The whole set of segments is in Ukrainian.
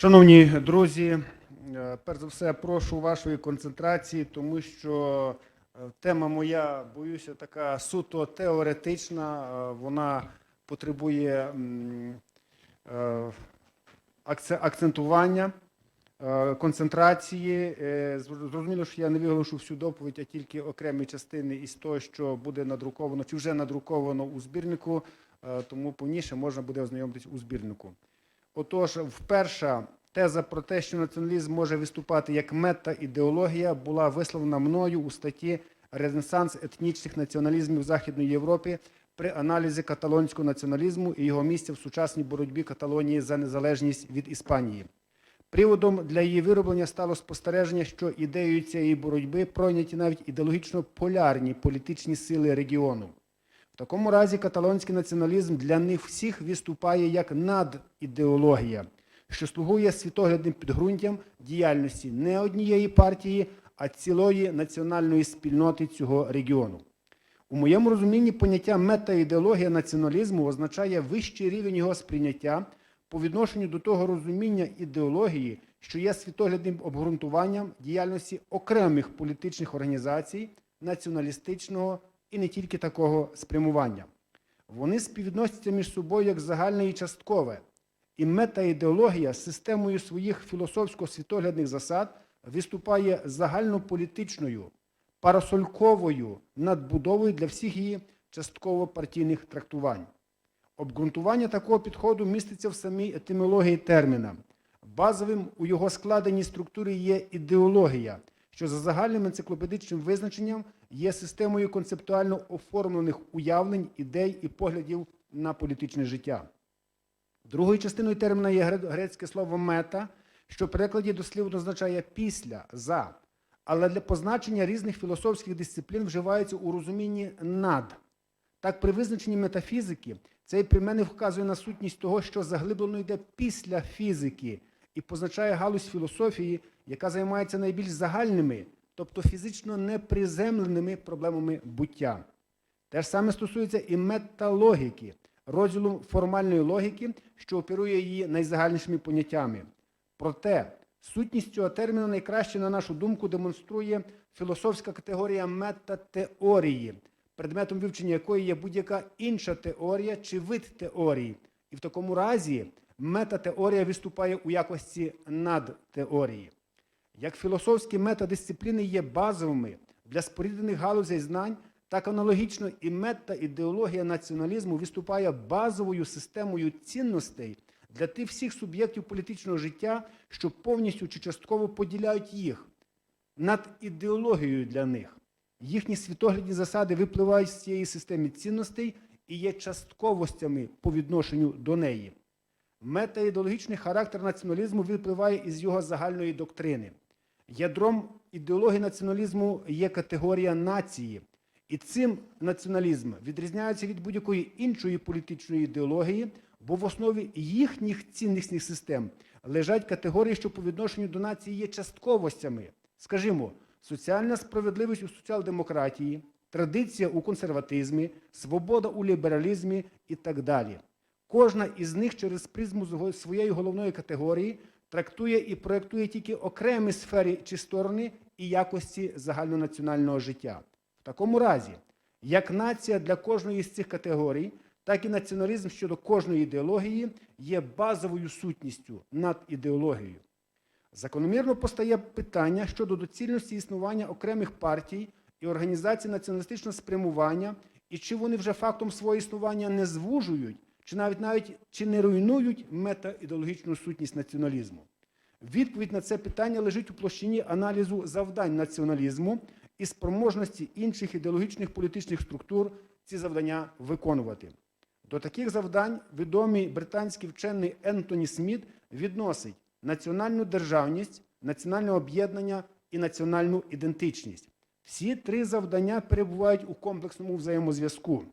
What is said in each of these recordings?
Шановні друзі, е, перш за все, прошу вашої концентрації, тому що е, тема моя, боюся, така суто теоретична. е, Вона потребує акцентування, концентрації. Зрозуміло, що я не виголошу всю доповідь, а тільки окремі частини із того, що буде надруковано чи вже надруковано у збірнику, тому повніше можна буде ознайомитись у збірнику. Отож, вперша теза про те, що націоналізм може виступати як мета-ідеологія, була висловлена мною у статті Ренесанс етнічних націоналізмів Західної Європи при аналізі каталонського націоналізму і його місця в сучасній боротьбі Каталонії за незалежність від Іспанії. Приводом для її вироблення стало спостереження, що ідеєю цієї боротьби пройняті навіть ідеологічно полярні політичні сили регіону. Такому разі каталонський націоналізм для них всіх виступає як надідеологія, що слугує світоглядним підґрунтям діяльності не однієї партії, а цілої національної спільноти цього регіону. У моєму розумінні поняття метаідеологія націоналізму означає вищий рівень його сприйняття по відношенню до того розуміння ідеології, що є світоглядним обґрунтуванням діяльності окремих політичних організацій націоналістичного і не тільки такого спрямування. Вони співвідносяться між собою як загальне і часткове, і метаідеологія з системою своїх філософсько-світоглядних засад виступає загальнополітичною, парасольковою надбудовою для всіх її частково партійних трактувань. Обґрунтування такого підходу міститься в самій етимології терміна. Базовим у його складеній структурі є ідеологія, що за загальним енциклопедичним визначенням є системою концептуально оформлених уявлень, ідей і поглядів на політичне життя. Другою частиною терміна є грецьке слово мета, що в перекладі дослівно означає після, за, але для позначення різних філософських дисциплін вживається у розумінні над. Так, при визначенні метафізики цей прийменник вказує на сутність того, що заглиблено йде після фізики, і позначає галузь філософії, яка займається найбільш загальними, тобто фізично неприземленими проблемами буття. Те ж саме стосується і металогіки, розділу формальної логіки, що оперує її найзагальнішими поняттями. Проте сутність цього терміну найкраще, на нашу думку, демонструє філософська категорія метатеорії, предметом вивчення якої є будь-яка інша теорія чи вид теорії. І в такому разі метатеорія виступає у якості надтеорії. Як філософські метадисципліни є базовими для споріднених галузей знань, так аналогічно і метаідеологія націоналізму виступає базовою системою цінностей для тих всіх суб'єктів політичного життя, що повністю чи частково поділяють їх над ідеологією для них. Їхні світоглядні засади випливають з цієї системи цінностей і є частковостями по відношенню до неї. Метаідеологічний характер націоналізму випливає із його загальної доктрини. Ядром ідеології націоналізму є категорія нації, і цим націоналізм відрізняється від будь-якої іншої політичної ідеології, бо в основі їхніх ціннісних систем лежать категорії, що по відношенню до нації є частковостями. Скажімо, соціальна справедливість у соціал-демократії, традиція у консерватизмі, свобода у лібералізмі і так далі. Кожна із них через призму своєї головної категорії трактує і проєктує тільки окремі сфери чи сторони і якості загальнонаціонального життя. В такому разі, як нація для кожної з цих категорій, так і націоналізм щодо кожної ідеології є базовою сутністю над ідеологією. Закономірно постає питання щодо доцільності існування окремих партій і організацій націоналістичного спрямування, і чи вони вже фактом свого існування не звужують, чи навіть навіть чи не руйнують метаідеологічну сутність націоналізму. Відповідь на це питання лежить у площині аналізу завдань націоналізму і спроможності інших ідеологічних політичних структур ці завдання виконувати. До таких завдань відомий британський вчений Ентоні Сміт відносить національну державність, національне об'єднання і національну ідентичність. Всі три завдання перебувають у комплексному взаємозв'язку,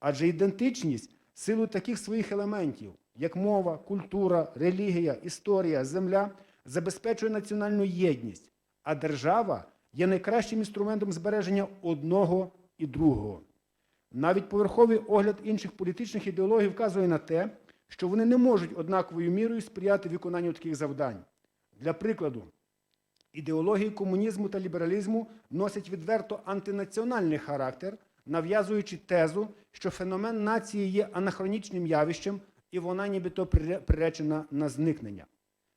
адже ідентичність силу таких своїх елементів, як мова, культура, релігія, історія, земля, забезпечує національну єдність, а держава є найкращим інструментом збереження одного і другого. Навіть поверховий огляд інших політичних ідеологій вказує на те, що вони не можуть однаковою мірою сприяти виконанню таких завдань. Для прикладу, ідеології комунізму та лібералізму носять відверто антинаціональний характер, нав'язуючи тезу, що феномен нації є анахронічним явищем і вона нібито приречена на зникнення.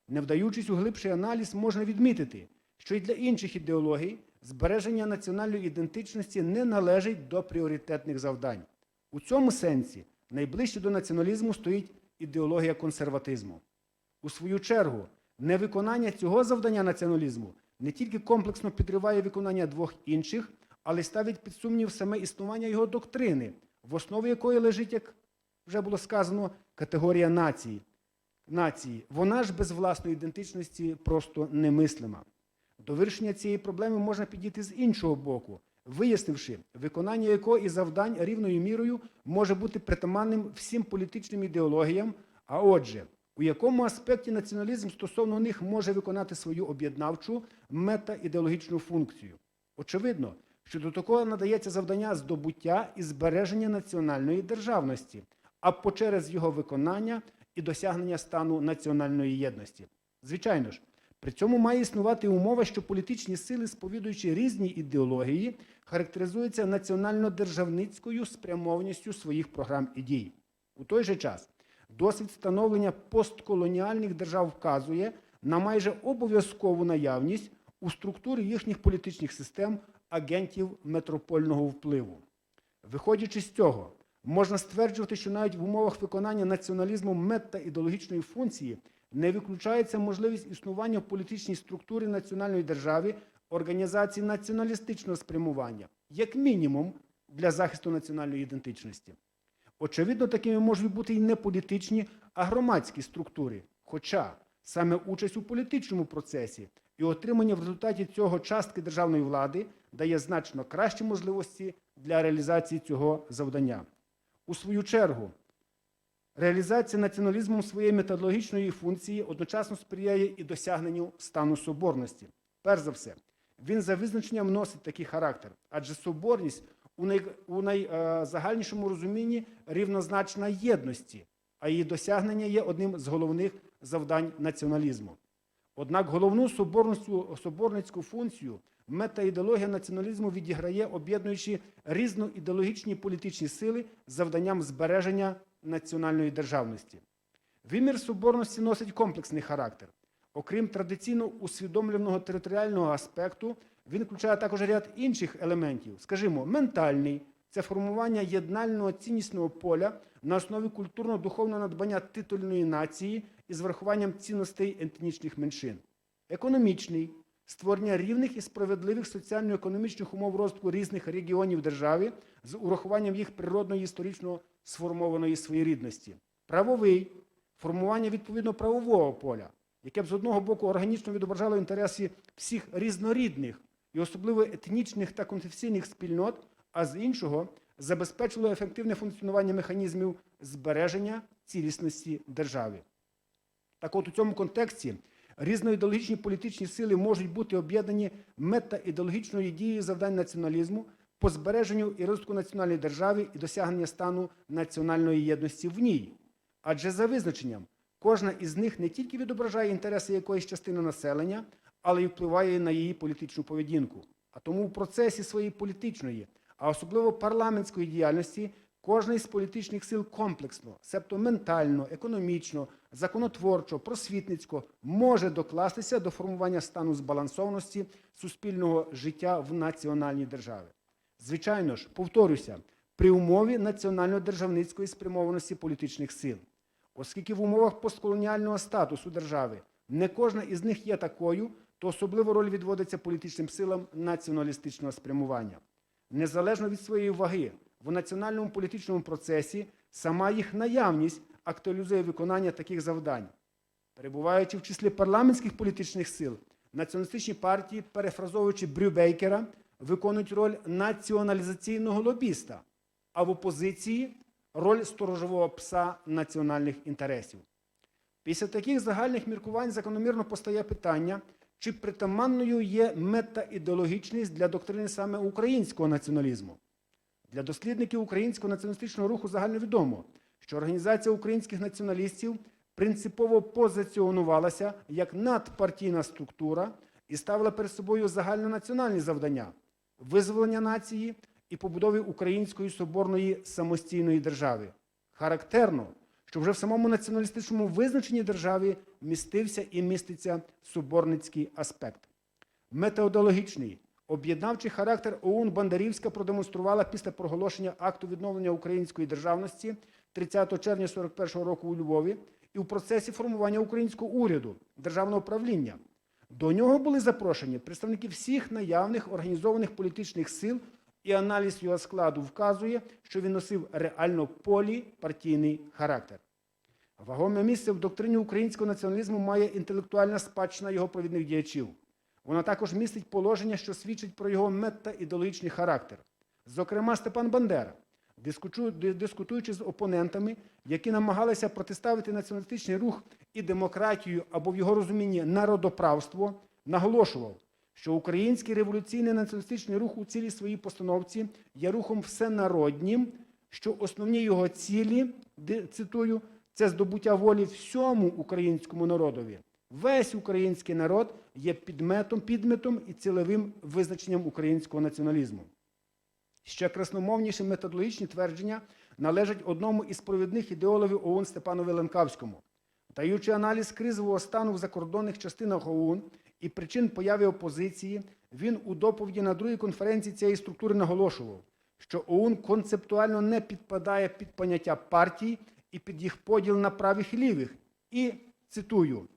Не вдаючись у глибший аналіз, можна відмітити, що і для інших ідеологій збереження національної ідентичності не належить до пріоритетних завдань. У цьому сенсі найближче до націоналізму стоїть ідеологія консерватизму. У свою чергу, невиконання цього завдання націоналізму не тільки комплексно підриває виконання двох інших, але ставить під сумнів саме існування його доктрини, в основі якої лежить, як вже було сказано, категорія нації. нації. Вона ж без власної ідентичності просто немислима. До вирішення цієї проблеми можна підійти з іншого боку, вияснивши, виконання якої завдань рівною мірою може бути притаманним всім політичним ідеологіям, а отже, у якому аспекті націоналізм стосовно них може виконати свою об'єднавчу мета-ідеологічну функцію. Очевидно, що до такого надається завдання здобуття і збереження національної державності, а через його виконання і досягнення стану національної єдності. Звичайно ж, при цьому має існувати умова, що політичні сили, сповідуючи різні ідеології, характеризуються національно-державницькою спрямованістю своїх програм і дій. У той же час досвід встановлення постколоніальних держав вказує на майже обов'язкову наявність у структурі їхніх політичних систем агентів метропольного впливу. Виходячи з цього, можна стверджувати, що навіть в умовах виконання націоналізму мета-ідеологічної функції не виключається можливість існування в політичній структурі національної держави організації націоналістичного спрямування, як мінімум для захисту національної ідентичності. Очевидно, такими можуть бути і не політичні, а громадські структури. Хоча саме участь у політичному процесі і отримання в результаті цього частки державної влади дає значно кращі можливості для реалізації цього завдання. У свою чергу, реалізація націоналізмом своєї методологічної функції одночасно сприяє і досягненню стану соборності. Перш за все, він за визначенням носить такий характер, адже соборність у най, у найзагальнішому розумінні рівнозначна єдності, а її досягнення є одним з головних завдань націоналізму. Однак головну соборницьку функцію мета-ідеологія націоналізму відіграє, об'єднуючи різноідеологічні політичні сили завданням збереження національної державності. Вимір соборності носить комплексний характер. Окрім традиційно усвідомленого територіального аспекту, він включає також ряд інших елементів, скажімо, ментальний це формування єднального ціннісного поля на основі культурно-духовного надбання титульної нації із врахуванням цінностей етнічних меншин. Економічний створення рівних і справедливих соціально-економічних умов розвитку різних регіонів держави з урахуванням їх природної історично сформованої своєрідності. Правовий формування відповідно правового поля, яке б з одного боку органічно відображало інтереси всіх різнорідних і особливо етнічних та конфесійних спільнот, а з іншого забезпечило ефективне функціонування механізмів збереження цілісності держави. Так от у цьому контексті різноідеологічні політичні сили можуть бути об'єднані мета-ідеологічною дією завдань націоналізму по збереженню і розвитку національної держави і досягнення стану національної єдності в ній. Адже за визначенням кожна із них не тільки відображає інтереси якоїсь частини населення, але й впливає на її політичну поведінку. А тому в процесі своєї політичної, а особливо парламентської діяльності, кожна із політичних сил комплексно, себто ментально, економічно, законотворчо, просвітницько може докластися до формування стану збалансованості суспільного життя в національній державі. Звичайно ж, повторюся, при умові національно-державницької спрямованості політичних сил. Оскільки в умовах постколоніального статусу держави не кожна із них є такою, то особливу роль відводиться політичним силам націоналістичного спрямування. Незалежно від своєї ваги в національному політичному процесі, сама їх наявність актуалізує виконання таких завдань. Перебуваючи в числі парламентських політичних сил, націоналістичні партії, перефразовуючи Брюбейкера, виконують роль націоналізаційного лобіста, а в опозиції роль сторожового пса національних інтересів. Після таких загальних міркувань закономірно постає питання, чи притаманною є мета-ідеологічність для доктрини саме українського націоналізму. Для дослідників українського націоналістичного руху загальновідомо, що Організація українських націоналістів принципово позиціонувалася як надпартійна структура і ставила перед собою загальнонаціональні завдання визволення нації і побудови української соборної самостійної держави. Характерно, що вже в самому націоналістичному визначенні держави містився і міститься соборницький аспект. Методологічний, об'єднавчий характер ОУН Бандарівська продемонструвала після проголошення акту відновлення української державності 30 червня 41 року у Львові і в процесі формування українського уряду, державного правління. До нього були запрошені представники всіх наявних організованих політичних сил, і аналіз його складу вказує, що він носив реально поліпартійний характер. Вагоме місце в доктрині українського націоналізму має інтелектуальна спадщина його провідних діячів. Вона також містить положення, що свідчить про його мета-ідеологічний характер. Зокрема, Степан Бандера, дискутуючи з опонентами, які намагалися протиставити націоналістичний рух і демократію або в його розумінні народоправство, наголошував, що український революційний націоналістичний рух у цілій своїй постановці є рухом всенароднім, що основні його цілі, цитую, це здобуття волі всьому українському народові. Весь український народ є підметом, підметом і цілевим визначенням українського націоналізму. Ще красномовніші методологічні твердження належать одному із провідних ідеологів ОУН Степану Веленкавському. Даючи аналіз кризового стану в закордонних частинах ОУН і причин появи опозиції, він у доповіді на другій конференції цієї структури наголошував, що ОУН концептуально не підпадає під поняття партій і під їх поділ на правих і лівих. І цитую: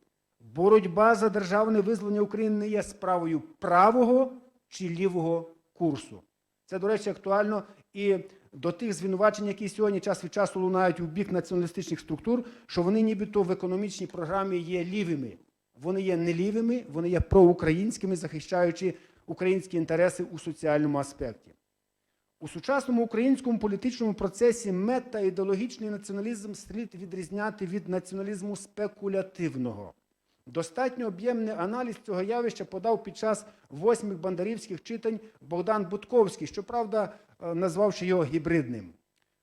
боротьба за державне визволення України не є справою правого чи лівого курсу. Це, до речі, актуально і до тих звинувачень, які сьогодні час від часу лунають у бік націоналістичних структур, що вони нібито в економічній програмі є лівими. Вони є не лівими, вони є проукраїнськими, захищаючи українські інтереси у соціальному аспекті. У сучасному українському політичному процесі мета-ідеологічний націоналізм слід відрізняти від націоналізму спекулятивного. Достатньо об'ємний аналіз цього явища подав під час восьмих бандарівських читань Богдан Будковський, щоправда, е, назвавши його гібридним.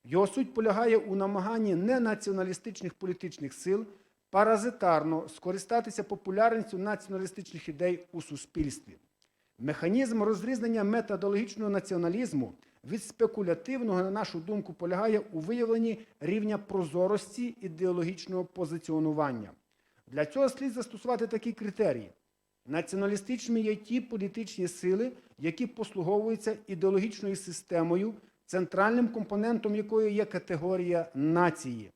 Його суть полягає у намаганні ненаціоналістичних політичних сил паразитарно скористатися популярністю націоналістичних ідей у суспільстві. Механізм розрізнення методологічного націоналізму від спекулятивного, на нашу думку, полягає у виявленні рівня прозорості ідеологічного позиціонування. Для цього слід застосувати такі критерії. Націоналістичними є ті політичні сили, які послуговуються ідеологічною системою, центральним компонентом якої є категорія нації.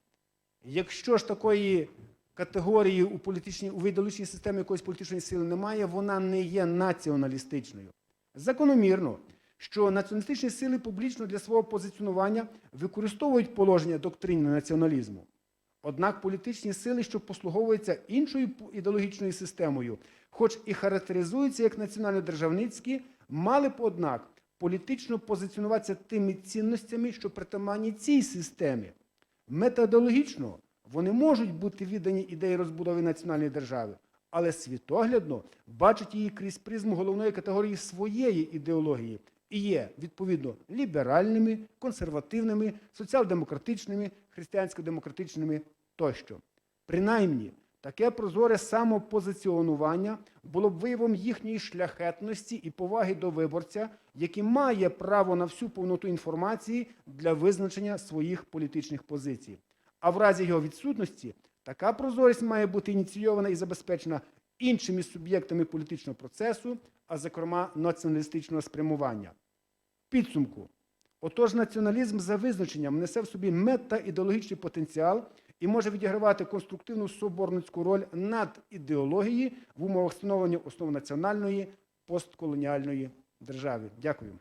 Якщо ж такої категорії у політичній у ідеологічній системі якоїсь політичної сили немає, вона не є націоналістичною. Закономірно, що націоналістичні сили публічно для свого позиціонування використовують положення доктрини націоналізму. Однак політичні сили, що послуговуються іншою ідеологічною системою, хоч і характеризуються як національно-державницькі, мали б, однак, політично позиціонуватися тими цінностями, що притаманні цій системі. Методологічно вони можуть бути віддані ідеї розбудови національної держави, але світоглядно бачать її крізь призму головної категорії своєї ідеології і є, відповідно, ліберальними, консервативними, соціал-демократичними, християнсько-демократичними тощо. Принаймні, таке прозоре самопозиціонування було б виявом їхньої шляхетності і поваги до виборця, який має право на всю повноту інформації для визначення своїх політичних позицій. А в разі його відсутності така прозорість має бути ініційована і забезпечена іншими суб'єктами політичного процесу, а зокрема націоналістичного спрямування. Підсумку, отож, націоналізм за визначенням несе в собі мета-ідеологічний потенціал і може відігравати конструктивну соборницьку роль над ідеології в умовах встановлення основ національної постколоніальної держави. Дякую.